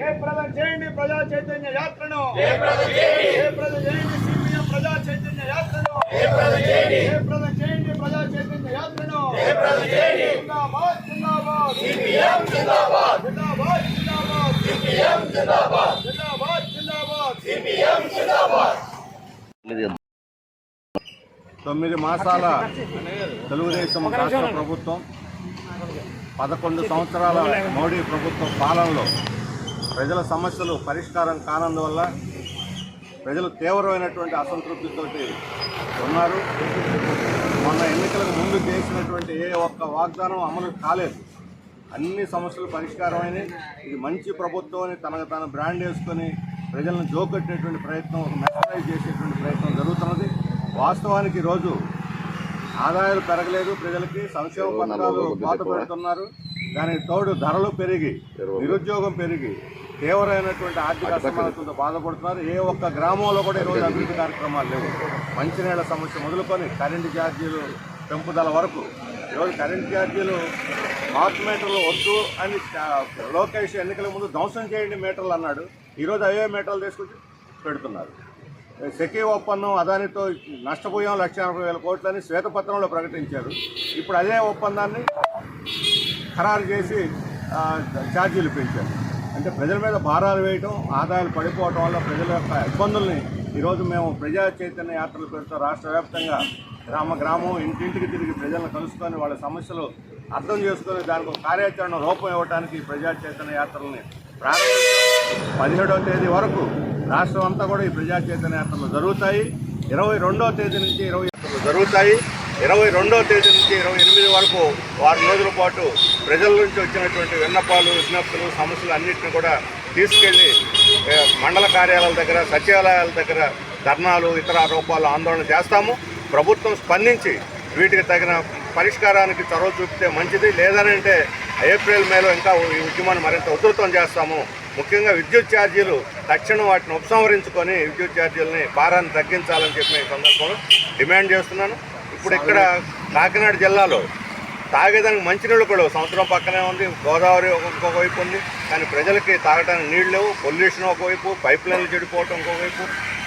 జయప్రదం చేయండి ప్రజా చైతన్య యాత్రను. జయప్రదం చేయండి సిపిఎం ప్రజా చైతన్య యాత్రను. జయప్రదం చేయండి ప్రజా చైతన్య యాత్రను. జిందాబాద్ జిందాబాద్. సిపిఎం జిందాబాద్. జిందాబాద్ జిందాబాద్. సిపిఎం జిందాబాద్. జిందాబాద్ జిందాబాద్. సిపిఎం జిందాబాద్. తొమ్మిది మాసాల తెలుగుదేశం రాష్ట్ర ప్రభుత్వం పదకొండు సంవత్సరాల మోడీ ప్రభుత్వం పాలనలో ప్రజల సమస్యలు పరిష్కారం కానందువల్ల ప్రజలు తీవ్రమైనటువంటి అసంతృప్తితోటి ఉన్నారు. మొన్న ఎన్నికలకు ముందు చేసినటువంటి ఏ ఒక్క వాగ్దానం అమలు కాలేదు. అన్ని సమస్యలు పరిష్కారమైనవి ఇది మంచి ప్రభుత్వం అని తనకు తాను బ్రాండ్ వేసుకొని ప్రజలను జోకొట్టేటువంటి ప్రయత్నం ఒక మెసరైజ్ చేసేటువంటి ప్రయత్నం జరుగుతున్నది. వాస్తవానికి ఈరోజు ఆదాయాలు పెరగలేదు ప్రజలకి సంక్షేమ పథకాలు పాత పెడుతున్నారు దానికి తోడు ధరలు పెరిగి నిరుద్యోగం పెరిగి తీవ్రమైనటువంటి ఆర్థిక అసమానతలతో బాధపడుతున్నారు ఏ ఒక్క గ్రామంలో కూడా ఈరోజు అభివృద్ధి కార్యక్రమాలు లేవు. మంచినీళ్ళ సమస్య మొదలుకొని కరెంటు ఛార్జీలు పెంపుదల వరకు. ఈరోజు కరెంటు ఛార్జీలు మార్క్ మీటర్లు వద్దు అని లోకేష్ ఎన్నికల ముందు ధ్వంసం చేయండి మీటర్లు అన్నాడు. ఈరోజు అవే మీటర్లు తీసుకొచ్చి పెడుతున్నారు. సెకీ ఒప్పందం అదానితో నష్టపోయాం లక్ష ఎనభై వేల కోట్లని శ్వేతపత్రంలో ప్రకటించారు. ఇప్పుడు అదే ఒప్పందాన్ని ఖరారు చేసి ఛార్జీలు పెంచారు. అంటే ప్రజల మీద భారాలు వేయటం ఆదాయాలు పడిపోవటం వల్ల ప్రజల యొక్క ఇబ్బందుల్ని ఈరోజు మేము ప్రజా చైతన్య యాత్రలు పెడుతూ రాష్ట్ర వ్యాప్తంగా గ్రామ గ్రామం ఇంటింటికి తిరిగి ప్రజలను కలుసుకొని వాళ్ళ సమస్యలు అర్థం చేసుకొని దానికి ఒక కార్యాచరణ రూపం ఇవ్వడానికి ప్రజా చైతన్య యాత్రల్ని ప్రారంభించాం. పదిహేడవ తేదీ వరకు రాష్ట్రం అంతా కూడా ఈ ప్రజా చైతన్య యాత్రలు జరుగుతాయి. ఇరవై రెండవ తేదీ నుంచి ఇరవై జరుగుతాయి. ఇరవై రెండవ తేదీ నుంచి ఇరవై ఎనిమిది వరకు వారం రోజుల పాటు ప్రజల నుంచి వచ్చినటువంటి విన్నపాలు విజ్ఞప్తులు సమస్యలు అన్నింటినీ కూడా తీసుకెళ్ళి మండల కార్యాలయాల దగ్గర సచివాలయాల దగ్గర ధర్నాలు ఇతర రూపాల్లో ఆందోళన చేస్తాము. ప్రభుత్వం స్పందించి వీటికి తగిన పరిష్కారానికి చొరవ చూపితే మంచిది. లేదనంటే ఏప్రిల్ మేలో ఇంకా ఈ ఉద్యమాన్ని మరింత ఉధృతం చేస్తాము. ముఖ్యంగా విద్యుత్ ఛార్జీలు తక్షణం వాటిని ఉపసంహరించుకొని విద్యుత్ ఛార్జీలని భారాన్ని తగ్గించాలని చెప్పి ఈ సందర్భంలో డిమాండ్ చేస్తున్నాను. ఇప్పుడు ఇక్కడ కాకినాడ జిల్లాలో తాగేదానికి మంచినీళ్ళు కూడా సంవత్సరం పక్కనే ఉంది గోదావరి ఒక- ఇంకొక వైపు ఉంది కానీ ప్రజలకి తాగడానికి నీళ్ళు లేవు. పొల్యూషన్ ఒకవైపు పైప్ లైన్లు చెడిపోవటం ఒకవైపు.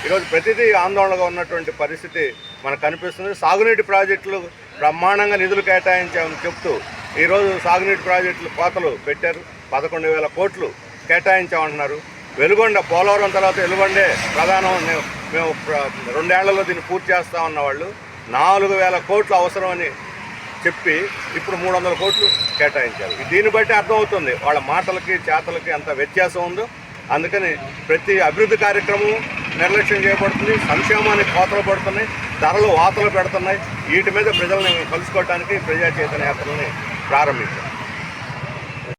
ఈరోజు ప్రతిదీ ఆందోళనగా ఉన్నటువంటి పరిస్థితి మనకు కనిపిస్తుంది. సాగునీటి ప్రాజెక్టులు బ్రహ్మాండంగా నిధులు కేటాయించామని చెప్తూ ఈరోజు సాగునీటి ప్రాజెక్టులు కోతలు పెట్టారు. పదకొండు వేల కోట్లు కేటాయించామంటున్నారు. వెలుగొండ పోలవరం తర్వాత వెలుగొండే ప్రధానం మేము- రెండేళ్ళలో దీన్ని పూర్తి చేస్తామన్న వాళ్ళు నాలుగు వేల కోట్లు అవసరమని చెప్పి ఇప్పుడు మూడు వందల కోట్లు కేటాయించారు. దీన్ని బట్టి అర్థమవుతుంది. వాళ్ళ మాటలకి చేతలకి అంత వ్యత్యాసం ఉందో. అందుకని ప్రతి అభివృద్ధి కార్యక్రమం నిర్లక్ష్యం చేయబడుతుంది. సంక్షేమానికి కోతలు పడుతున్నాయి. ధరలు వాతలు పెడుతున్నాయి. వీటి మీద ప్రజల్ని కలుసుకోవడానికి ప్రజా చైతన్య యాత్రల్ని ప్రారంభించారు.